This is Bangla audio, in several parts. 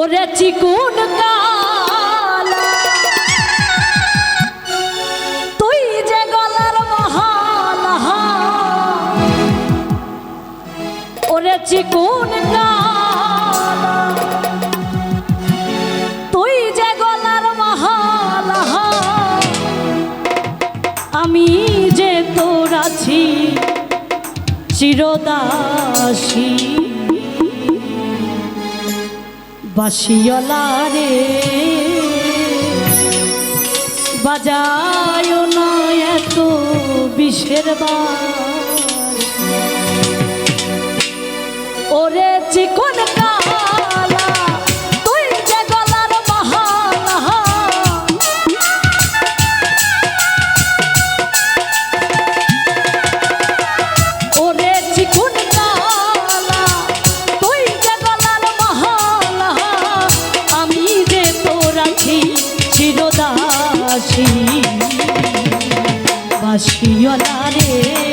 ওরে চিকুন কালা। যে গলার মহাল ওরে চিকুন কালা। তুই যে গলার মহাল আমি যে তোর আছি, চিরদাসী। বাসিয়লা রে। বাজায় না এত বিষের বা ওরে চিকন কা রাখিও না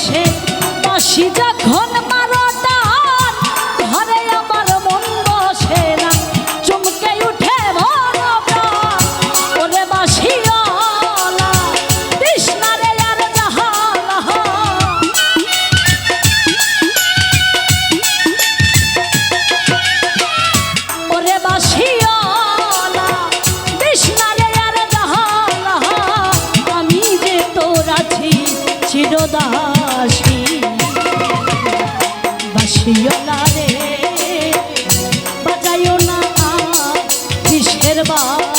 বসে মাসি যখন এর বাপ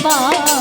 吧。